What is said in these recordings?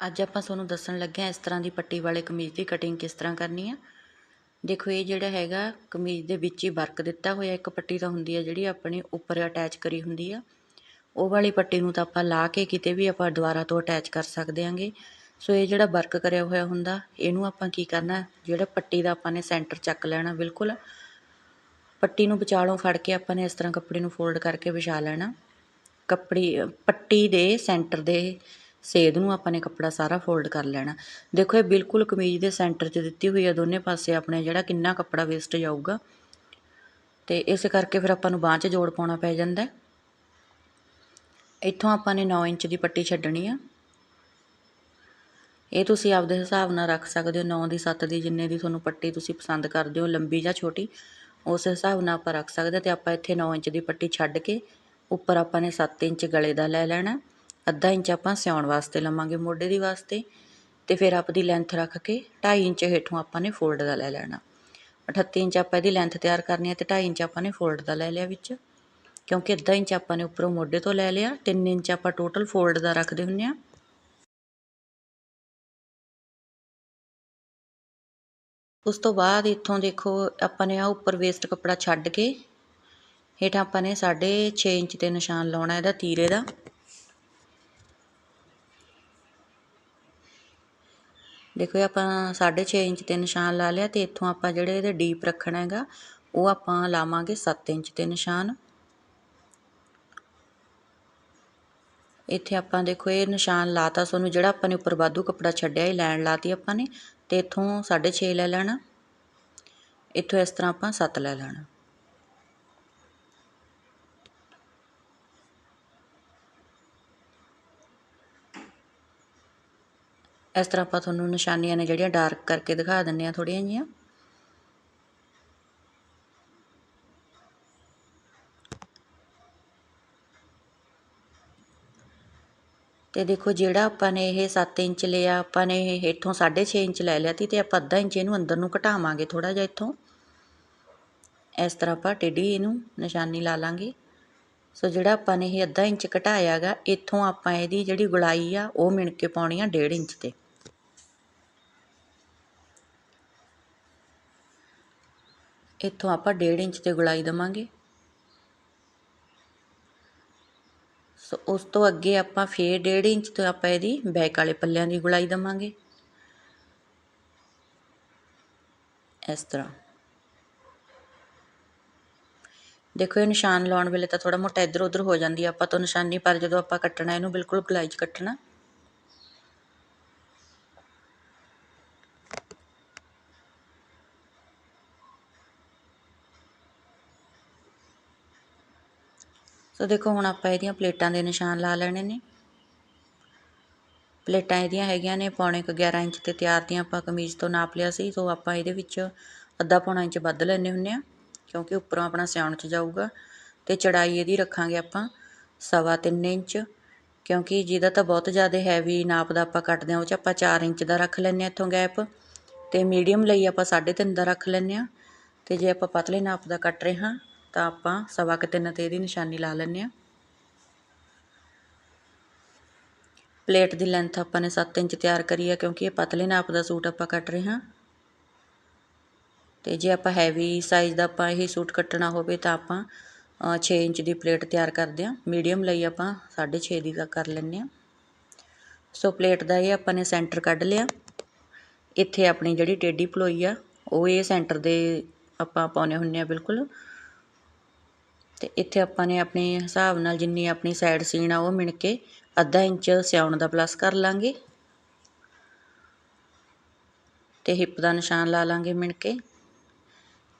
ਅੱਜ ਆਪਾਂ ਤੁਹਾਨੂੰ ਦੱਸਣ ਲੱਗੇ ਹਾਂ ਇਸ ਤਰ੍ਹਾਂ ਦੀ ਪੱਟੀ ਵਾਲੇ ਕਮੀਜ਼ ਦੀ ਕਟਿੰਗ ਕਿਸ ਤਰ੍ਹਾਂ ਕਰਨੀ ਆ। ਦੇਖੋ ਇਹ ਜਿਹੜਾ ਹੈਗਾ ਕਮੀਜ਼ ਦੇ ਵਿੱਚ ਹੀ ਵਰਕ ਦਿੱਤਾ ਹੋਇਆ ਇੱਕ ਪੱਟੀ ਤਾਂ ਹੁੰਦੀ ਆ ਜਿਹੜੀ ਆਪਣੀ ਉੱਪਰ ਅਟੈਚ ਕਰੀ ਹੁੰਦੀ ਆ। ਉਹ ਵਾਲੀ ਪੱਟੀ ਨੂੰ ਤਾਂ ਆਪਾਂ ਲਾ ਕੇ ਕਿਤੇ ਵੀ ਆਪਾਂ ਦੁਬਾਰਾ ਤੋਂ ਅਟੈਚ ਕਰ ਸਕਦੇ ਆਂਗੇ। ਸੋ ਇਹ ਜਿਹੜਾ ਵਰਕ ਕਰਿਆ ਹੋਇਆ ਹੁੰਦਾ, ਇਹਨੂੰ ਆਪਾਂ ਕੀ ਕਰਨਾ, ਜਿਹੜਾ ਪੱਟੀ ਦਾ ਆਪਾਂ ਨੇ ਸੈਂਟਰ ਚੱਕ ਲੈਣਾ ਬਿਲਕੁਲ। ਪੱਟੀ ਨੂੰ ਵਿਚਾਲੋਂ ਫੜ ਕੇ ਆਪਾਂ ਨੇ ਇਸ ਤਰ੍ਹਾਂ ਕੱਪੜੇ ਨੂੰ ਫੋਲਡ ਕਰਕੇ ਵਿਛਾ ਲੈਣਾ। ਕੱਪੜੀ, ਪੱਟੀ ਦੇ ਸੈਂਟਰ ਦੇ ਸੇਧ ਨੂੰ ਆਪਾਂ ਨੇ ਕੱਪੜਾ ਸਾਰਾ ਫੋਲਡ ਕਰ ਲੈਣਾ। ਦੇਖੋ, ਇਹ ਬਿਲਕੁਲ ਕਮੀਜ਼ ਦੇ ਸੈਂਟਰ 'ਚ ਦਿੱਤੀ ਹੋਈ ਆ, ਦੋਨੇ ਪਾਸੇ ਆਪਣੇ ਜਿਹੜਾ ਕਿੰਨਾ ਕੱਪੜਾ ਵੇਸਟ ਜਾਊਗਾ। ਤੇ ਇਸ ਕਰਕੇ ਫਿਰ ਆਪਾਂ ਨੂੰ ਬਾਂਹ 'ਚ ਜੋੜ ਪਾਉਣਾ ਪੈ ਜਾਂਦਾ ਇੱਥੋਂ ਆਪਾਂ ਨੇ 9 ਇੰਚ ਦੀ ਪੱਟੀ ਛੱਡਣੀ ਆ। ਇਹ ਤੁਸੀਂ ਆਪਦੇ ਹਿਸਾਬ ਨਾਲ ਰੱਖ ਸਕਦੇ ਹੋ 9 ਦੀ 7 ਦੀ, ਜਿੰਨੇ ਦੀ ਤੁਹਾਨੂੰ ਪੱਟੀ ਤੁਸੀਂ ਪਸੰਦ ਕਰਦੇ ਹੋ, ਲੰਬੀ ਜਾਂ ਛੋਟੀ, ਉਸ ਹਿਸਾਬ ਨਾਲ ਆਪਾਂ ਰੱਖ ਸਕਦੇ ਤੇ ਆਪਾਂ ਇੱਥੇ 9 ਇੰਚ ਦੀ ਪੱਟੀ ਛੱਡ ਕੇ ਉੱਪਰ ਆਪਾਂ ਨੇ 7 ਇੰਚ ਗਲੇ ਦਾ ਲੈ ਲੈਣਾ। ਅੱਧਾ ਇੰਚ ਆਪਾਂ ਸਿਉਣ ਵਾਸਤੇ ਲਵਾਂਗੇ ਮੋਢੇ ਦੀ ਵਾਸਤੇ ਤੇ ਫਿਰ ਆਪਦੀ ਲੈਂਥ ਰੱਖ ਕੇ 2.5 ਇੰਚ ਹੇਠੋਂ ਆਪਾਂ ਨੇ ਫੋਲਡ ਦਾ ਲੈ ਲੈਣਾ। 38 ਇੰਚ ਆਪਾਂ ਇਹਦੀ ਲੈਂਥ ਤਿਆਰ ਕਰਨੀ ਹੈ ਤੇ 2.5 ਇੰਚ ਆਪਾਂ ਨੇ ਫੋਲਡ ਦਾ ਲੈ ਲਿਆ ਵਿੱਚ। ਕਿਉਂਕਿ ਅੱਧਾ ਇੰਚ ਆਪਾਂ ਨੇ ਉੱਪਰੋਂ ਮੋਢੇ ਤੋਂ ਲੈ ਲਿਆ 3 ਇੰਚ ਆਪਾਂ ਟੋਟਲ ਫੋਲਡ ਦਾ ਰੱਖਦੇ ਹੁੰਨੇ ਆ। ਉਸ ਤੋਂ ਬਾਅਦ ਇੱਥੋਂ ਦੇਖੋ ਆਪਾਂ ਨੇ ਆ ਉੱਪਰ ਵੇਸਟ ਕੱਪੜਾ ਛੱਡ ਕੇ ਹੇਠਾਂ ਆਪਾਂ ਨੇ 6.5 ਇੰਚ ਤੇ ਨਿਸ਼ਾਨ ਲਾਉਣਾ ਇਹਦਾ ਤੀਰੇ ਦਾ। ਦੇਖੋ ਇਹ ਆਪਾਂ 6.5 ਇੰਚ ਤੇ ਨਿਸ਼ਾਨ ਲਾ ਲਿਆ ਤੇ ਇੱਥੋਂ ਆਪਾਂ ਜਿਹੜੇ ਇਹਦੇ ਡੀਪ ਰੱਖਣਾ ਹੈਗਾ, ਉਹ ਆਪਾਂ ਲਾਵਾਂਗੇ 7 ਇੰਚ ਤੇ ਨਿਸ਼ਾਨ। ਇੱਥੇ ਆਪਾਂ ਦੇਖੋ ਇਹ ਨਿਸ਼ਾਨ ਲਾਤਾ, ਸਾਨੂੰ ਜਿਹੜਾ ਆਪਾਂ ਨੇ ਉੱਪਰ ਵਾਧੂ ਕੱਪੜਾ ਛੱਡਿਆ, ਇਹ ਲਾਈਨ ਲਾਤੀ ਆਪਾਂ ਨੇ ਤੇ ਇੱਥੋਂ 6.5 ਲੈ ਲੈਣਾ। ਇੱਥੋਂ ਇਸ ਤਰ੍ਹਾਂ ਆਪਾਂ 7 ਲੈ ਲੈਣਾ। ਇਸ ਤਰ੍ਹਾਂ ਆਪਾਂ ਤੁਹਾਨੂੰ ਨਿਸ਼ਾਨੀਆਂ ਨੇ ਜਿਹੜੀਆਂ ਡਾਰਕ ਕਰਕੇ ਦਿਖਾ ਦਿੰਨੇ ਆ ਥੋੜੀਆਂ ਜੀਆਂ ਤੇ ਦੇਖੋ ਜਿਹੜਾ ਆਪਾਂ ਨੇ ਇਹ 7 ਇੰਚ ਲਿਆ, ਆਪਾਂ ਨੇ ਇਹ ਇੱਥੋਂ 6.5 ਇੰਚ ਲੈ ਲਿਆ ਤੀ ਤੇ ਆਪਾਂ ਅੱਧਾ ਇੰਚ ਇਹਨੂੰ ਅੰਦਰ ਨੂੰ ਘਟਾਵਾਂਗੇ ਥੋੜਾ ਜਿਹਾ ਇੱਥੋਂ। ਇਸ ਤਰ੍ਹਾਂ ਆਪਾਂ ਟੇਢੀ ਇਹਨੂੰ ਨਿਸ਼ਾਨੀ ਲਾ ਲਾਂਗੇ। ਸੋ ਜਿਹੜਾ ਆਪਾਂ ਨੇ ਇਹ ਅੱਧਾ ਇੰਚ ਘਟਾਇਆਗਾ, ਇੱਥੋਂ ਆਪਾਂ ਇਹਦੀ ਜਿਹੜੀ ਗੁਲਾਈ ਆ, ਉਹ ਮਿਣ ਕੇ ਪਾਉਣੀ ਆ 1.5 ਇੰਚ ਤੇ। ਇੱਥੋਂ ਆਪਾਂ 1.5 ਇੰਚ ਤੇ ਗੁਲਾਈ ਦਵਾਂਗੇ। ਸੋ ਉਸ ਤੋਂ ਅੱਗੇ ਆਪਾਂ ਫੇਰ 1.5 ਇੰਚ ਤੋਂ ਆਪਾਂ ਇਹਦੀ ਬੈਕ ਵਾਲੇ ਪੱਲਿਆਂ ਦੀ ਗੁਲਾਈ ਦਵਾਂਗੇ। ਇਸ ਤਰ੍ਹਾਂ। ਦੇਖੋ, ਇਹ ਨਿਸ਼ਾਨ ਲਾਉਣ ਵੇਲੇ ਤਾਂ ਥੋੜਾ ਮੋਟਾ ਇੱਧਰ ਉੱਧਰ ਹੋ ਜਾਂਦੀ ਆ। ਆਪਾਂ ਤੋਂ ਨਿਸ਼ਾਨੀ ਪਰ ਜਦੋਂ ਆਪਾਂ ਕੱਟਣਾ, ਇਹਨੂੰ ਬਿਲਕੁਲ ਗੁਲਾਈ 'ਚ ਕੱਟਣਾ। ਸੋ ਦੇਖੋ, ਹੁਣ ਆਪਾਂ ਇਹਦੀਆਂ ਪਲੇਟਾਂ ਦੇ ਨਿਸ਼ਾਨ ਲਾ ਲੈਣੇ ਨੇ। ਪਲੇਟਾਂ ਇਹਦੀਆਂ ਹੈਗੀਆਂ ਨੇ, ਪੌਣੇ ਕੁ 11 ਇੰਚ ਤੇ ਤਿਆਰ ਦੀਆਂ ਆਪਾਂ ਕਮੀਜ਼ ਤੋਂ ਨਾਪ ਲਿਆ ਸੀ। ਸੋ ਆਪਾਂ ਇਹਦੇ ਵਿੱਚ ਅੱਧਾ ਪੌਣਾ ਇੰਚ ਵੱਧ ਲੈਣੇ ਹੁੰਨੇ ਆ ਕਿਉਂਕਿ ਉੱਪਰੋਂ ਆਪਣਾ ਸਿਆਉਣ 'ਚ ਜਾਊਗਾ। ਤੇ ਚੜਾਈ ਇਹਦੀ ਰੱਖਾਂਗੇ ਆਪਾਂ ਸਵਾ 3 ਇੰਚ, ਕਿਉਂਕਿ ਜਿਹਦਾ ਤਾਂ ਬਹੁਤ ਜ਼ਿਆਦਾ ਹੈਵੀ ਨਾਪ ਦਾ ਆਪਾਂ ਕੱਟਦੇ ਆ ਉਹ 'ਚ ਆਪਾਂ 4 ਇੰਚ ਦਾ ਰੱਖ ਲੈਣੇ ਆ ਇੱਥੋਂ ਗੈਪ। ਤੇ ਮੀਡੀਅਮ ਲਈ ਆਪਾਂ 3.5 ਦਾ ਰੱਖ ਲੈਣੇ ਆ ਤੇ ਜੇ ਆਪਾਂ ਪਤਲੇ ਨਾਪ ਦਾ ਕੱਟ ਰਹੇ ਹਾਂ ਤਾਂ ਆਪਾਂ ਸਵਾ ਕੁ ਤਿੰਨ ਤੇ ਇਹਦੀ ਨਿਸ਼ਾਨੀ ਲਾ ਲੈਂਦੇ ਹਾਂ। ਪਲੇਟ ਦੀ ਲੈਂਥ ਆਪਾਂ ਨੇ 7 ਇੰਚ ਤਿਆਰ ਕਰੀ ਹੈ ਕਿਉਂਕਿ ਇਹ ਪਤਲੇ ਨਾਪ ਦਾ ਸੂਟ ਆਪਾਂ ਕੱਟ ਰਹੇ ਹਾਂ। ਤੇ ਜੇ ਆਪਾਂ ਹੈਵੀ ਸਾਈਜ਼ ਦਾ ਆਪਾਂ ਇਹ ਸੂਟ ਕੱਟਣਾ ਹੋਵੇ ਤਾਂ ਆਪਾਂ 6 ਇੰਚ ਦੀ ਪਲੇਟ ਤਿਆਰ ਕਰਦੇ ਹਾਂ। ਮੀਡੀਅਮ ਲਈ ਆਪਾਂ 6.5 ਦੀ ਕਰ ਲੈਂਦੇ ਹਾਂ। ਸੋ ਪਲੇਟ ਦਾ ਇਹ ਆਪਾਂ ਨੇ ਸੈਂਟਰ ਕੱਢ ਲਿਆ। ਇੱਥੇ ਆਪਣੀ ਜਿਹੜੀ ਟੇਢੀ ਪਲੋਈ ਆ, ਉਹ ਇਹ ਸੈਂਟਰ ਦੇ ਆਪਾਂ ਪਾਉਨੇ ਹੁੰਨੇ ਆ ਬਿਲਕੁਲ। ਅਤੇ ਇੱਥੇ ਆਪਾਂ ਨੇ ਆਪਣੇ ਹਿਸਾਬ ਨਾਲ ਜਿੰਨੀ ਆਪਣੀ ਸਾਈਡ ਸੀਨ ਆ ਉਹ ਮਿਣ ਕੇ ਅੱਧਾ ਇੰਚ ਸਿਉਣ ਦਾ ਪਲੱਸ ਕਰ ਲਾਂਗੇ। ਤੇ ਹਿੱਪ ਦਾ ਨਿਸ਼ਾਨ ਲਾ ਲਾਂਗੇ ਮਿਣ ਕੇ।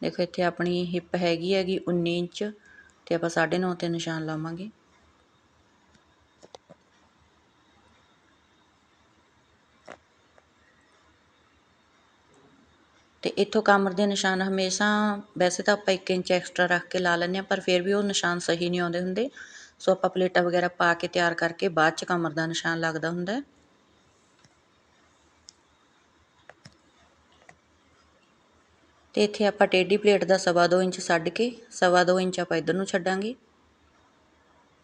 ਦੇਖੋ ਇੱਥੇ ਆਪਣੀ ਹਿੱਪ ਹੈਗੀ ਹੈਗੀ 19 ਇੰਚ ਤੇ ਆਪਾਂ 9.5 ਤੇ ਨਿਸ਼ਾਨ ਲਾਵਾਂਗੇ। ਅਤੇ ਇੱਥੋਂ ਕਮਰ ਦੇ ਨਿਸ਼ਾਨ ਹਮੇਸ਼ਾ, ਵੈਸੇ ਤਾਂ ਆਪਾਂ ਇੱਕ ਇੰਚ ਐਕਸਟਰਾ ਰੱਖ ਕੇ ਲਾ ਲੈਂਦੇ ਹਾਂ, ਪਰ ਫਿਰ ਵੀ ਉਹ ਨਿਸ਼ਾਨ ਸਹੀ ਨਹੀਂ ਆਉਂਦੇ ਹੁੰਦੇ। ਸੋ ਆਪਾਂ ਪਲੇਟਾਂ ਵਗੈਰਾ ਪਾ ਕੇ ਤਿਆਰ ਕਰਕੇ ਬਾਅਦ ਚ ਕਮਰ ਦਾ ਨਿਸ਼ਾਨ ਲੱਗਦਾ ਹੁੰਦਾ ਹੈ। ਤੇ ਇੱਥੇ ਆਪਾਂ ਟੇਢੀ ਪਲੇਟ ਦਾ ਸਵਾ ਦੋ ਇੰਚ ਛੱਡ ਕੇ, ਸਵਾ ਦੋ ਇੰਚ ਆਪਾਂ ਇਧਰ ਨੂੰ ਛੱਡਾਂਗੇ।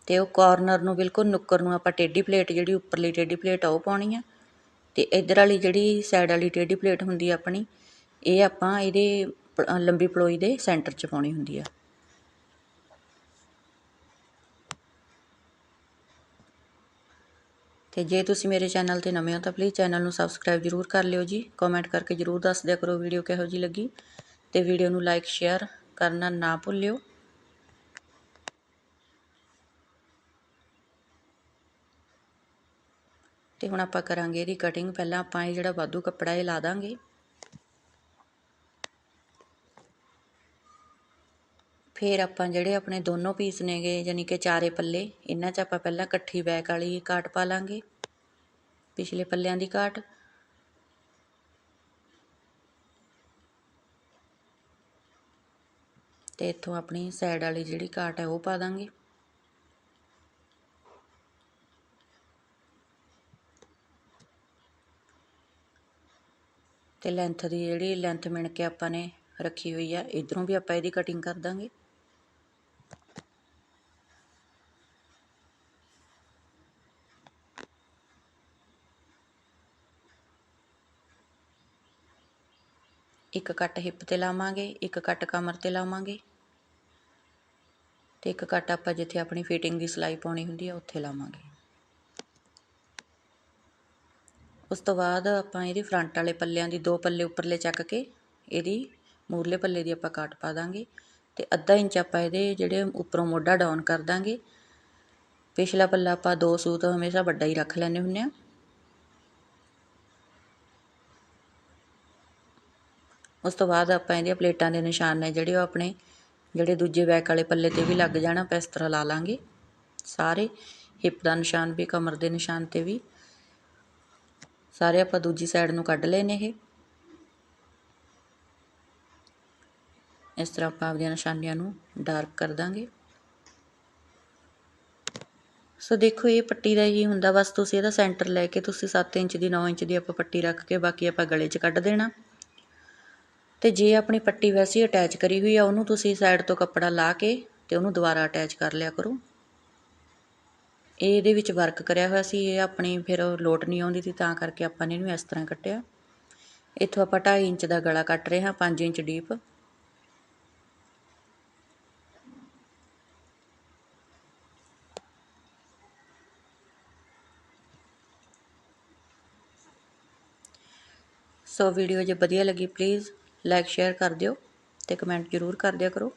ਤੇ ਉਹ ਕਾਰਨਰ ਨੂੰ ਬਿਲਕੁਲ ਨੁੱਕਰ ਨੂੰ ਆਪਾਂ ਟੇਢੀ ਪਲੇਟ ਜਿਹੜੀ ਉੱਪਰਲੀ ਟੇਢੀ ਪਲੇਟ ਆ ਉਹ ਪਾਉਣੀ ਆ। ਤੇ ਇਧਰ ਵਾਲੀ ਜਿਹੜੀ ਸਾਈਡ ਵਾਲੀ ਟੇਢੀ ਪਲੇਟ ਹੁੰਦੀ ਆ ਆਪਣੀ ਇਹ ਆਪਾਂ ਇਹਦੇ ਪ- ਲੰਬੀ ਪਲੋਈ ਦੇ ਸੈਂਟਰ 'ਚ ਪਾਉਣੀ ਹੁੰਦੀ ਆ। ਤੇ ਜੇ ਤੁਸੀਂ ਮੇਰੇ ਚੈਨਲ ਤੇ ਨਵੇਂ ਹੋ ਤਾਂ ਪਲੀਜ਼ ਚੈਨਲ ਨੂੰ ਸਬਸਕ੍ਰਾਈਬ ਜਰੂਰ ਕਰ ਲਿਓ ਜੀ। ਕਮੈਂਟ ਕਰਕੇ ਜਰੂਰ ਦੱਸ ਦਿਆ ਕਰੋ ਵੀਡੀਓ ਕਿਹੋ ਜੀ ਲੱਗੀ। ਤੇ ਵੀਡੀਓ ਨੂੰ ਲਾਈਕ ਸ਼ੇਅਰ ਕਰਨਾ ਨਾ ਭੁੱਲਿਓ। ਤੇ ਹੁਣ ਆਪਾਂ ਕਰਾਂਗੇ ਇਹਦੀ ਕਟਿੰਗ ਪਹਿਲਾਂ ਆਪਾਂ ਇਹ ਜਿਹੜਾ ਵਾਧੂ ਕੱਪੜਾ ਇਹ ਲਾ ਦਾਂਗੇ। ਫਿਰ ਆਪਾਂ ਜਿਹੜੇ ਆਪਣੇ ਦੋਨੋਂ ਪੀਸ ਨੇਗੇ ਯਾਨੀ ਕਿ ਚਾਰੇ ਪੱਲੇ, ਇਹਨਾਂ 'ਚ ਆਪਾਂ ਪਹਿਲਾਂ ਇਕੱਠੀ ਬੈਕ ਵਾਲੀ ਕਾਟ ਪਾ ਲਾਂਗੇ, ਪਿਛਲੇ ਪੱਲਿਆਂ ਦੀ ਕਾਟ ਤੇ ਇੱਥੋਂ ਆਪਣੀ ਸਾਈਡ ਵਾਲੀ ਜਿਹੜੀ ਕਾਟ ਹੈ ਉਹ ਪਾ ਦਾਂਗੇ। ਤੇ ਲੈਂਥ ਦੀ ਜਿਹੜੀ ਲੈਂਥ ਮਿਣ ਕੇ ਆਪਾਂ ਨੇ ਰੱਖੀ ਹੋਈ ਆ, ਇਧਰੋਂ ਵੀ ਆਪਾਂ ਇਹਦੀ ਕਟਿੰਗ ਕਰ ਦਾਂਗੇ। ਇੱਕ ਕੱਟ ਹਿੱਪ ਤੇ ਲਾਵਾਂਗੇ, ਇੱਕ ਕੱਟ ਕਮਰ ਤੇ ਲਾਵਾਂਗੇ ਤੇ ਇੱਕ ਕੱਟ ਆਪਾਂ ਜਿੱਥੇ ਆਪਣੀ ਫਿਟਿੰਗ ਦੀ ਸਿਲਾਈ ਪਾਉਣੀ ਹੁੰਦੀ ਆ, ਉੱਥੇ ਲਾਵਾਂਗੇ। ਉਸ ਤੋਂ ਬਾਅਦ ਆਪਾਂ ਇਹਦੀ ਫਰੰਟ ਵਾਲੇ ਪੱਲਿਆਂ ਦੀ ਦੋ ਪੱਲੇ ਉੱਪਰਲੇ ਚੱਕ ਕੇ ਇਹਦੀ ਮੂਰਲੇ ਪੱਲੇ ਦੀ ਆਪਾਂ ਕੱਟ ਪਾ ਦਾਂਗੇ ਤੇ ਅੱਧਾ ਇੰਚ ਆਪਾਂ ਇਹਦੇ ਜਿਹੜੇ ਉੱਪਰੋਂ ਮੋਢਾ ਡਾਊਨ ਕਰ ਦਾਂਗੇ। ਪਿਛਲਾ ਪੱਲਾ ਆਪਾਂ ਦੋ ਸੂਤ ਹਮੇਸ਼ਾ ਵੱਡਾ ਹੀ ਰੱਖ ਲੈਣੇ ਹੁੰਨੇ ਆ। ਉਸ ਤੋਂ ਬਾਅਦ ਆਪਾਂ ਇਹਦੀਆਂ ਪਲੇਟਾਂ ਦੇ ਨਿਸ਼ਾਨ ਨੇ ਜਿਹੜੇ ਉਹ ਆਪਣੇ ਜਿਹੜੇ ਦੂਜੇ ਬੈਕ ਵਾਲੇ ਪੱਲੇ ਤੇ ਵੀ ਲੱਗ ਜਾਣਾ, ਆਪਾਂ ਇਸ ਤਰ੍ਹਾਂ ਲਾ ਲਾਂਗੇ। ਸਾਰੇ ਹਿੱਪ ਦਾ ਨਿਸ਼ਾਨ ਵੀ, ਕਮਰ ਦੇ ਨਿਸ਼ਾਨ ਤੇ ਵੀ। ਸਾਰੇ ਆਪਾਂ ਦੂਜੀ ਸਾਈਡ ਨੂੰ ਕੱਢ ਲਏ ਨੇ ਇਹ। ਇਸ ਤਰ੍ਹਾਂ ਆਪਾਂ ਆਪਦੀਆਂ ਨਿਸ਼ਾਨੀਆਂ ਨੂੰ ਡਾਰਕ ਕਰ ਦਾਂਗੇ। ਸੋ ਦੇਖੋ, ਇਹ ਪੱਟੀ ਦਾ ਹੀ ਹੁੰਦਾ। ਬਸ ਤੁਸੀਂ ਇਹਦਾ ਸੈਂਟਰ ਲੈ ਕੇ ਤੁਸੀਂ 7 ਇੰਚ ਦੀ 9 ਇੰਚ ਦੀ ਆਪਾਂ ਪੱਟੀ ਰੱਖ ਕੇ ਬਾਕੀ ਆਪਾਂ ਗਲੇ 'ਚ ਕੱਢ ਦੇਣਾ। ਅਤੇ ਜੇ ਆਪਣੀ ਪੱਟੀ ਵੈਸੇ ਹੀ ਅਟੈਚ ਕਰੀ ਹੋਈ ਆ, ਉਹਨੂੰ ਤੁਸੀਂ ਸਾਈਡ ਤੋਂ ਕੱਪੜਾ ਲਾ ਕੇ ਅਤੇ ਉਹਨੂੰ ਦੁਬਾਰਾ ਅਟੈਚ ਕਰ ਲਿਆ ਕਰੋ। ਇਹ ਇਹਦੇ ਵਿੱਚ ਵਰਕ ਕਰਿਆ ਹੋਇਆ ਸੀ, ਇਹ ਆਪਣੀ ਫਿਰ ਲੋਟ ਨਹੀਂ ਆਉਂਦੀ ਸੀ, ਤਾਂ ਕਰਕੇ ਆਪਾਂ ਨੇ ਇਹਨੂੰ ਇਸ ਤਰ੍ਹਾਂ ਕੱਟਿਆ। ਇੱਥੋਂ ਆਪਾਂ 2.5 ਇੰਚ ਦਾ ਗਲਾ ਕੱਟ ਰਹੇ ਹਾਂ 5 ਇੰਚ ਡੀਪ ਸੋ ਵੀਡੀਓ ਜੇ ਵਧੀਆ ਲੱਗੀ ਪਲੀਜ਼ ਲਾਈਕ ਸ਼ੇਅਰ ਕਰ ਦਿਓ ਅਤੇ ਕਮੈਂਟ ਜ਼ਰੂਰ ਕਰ ਦਿਆ ਕਰੋ।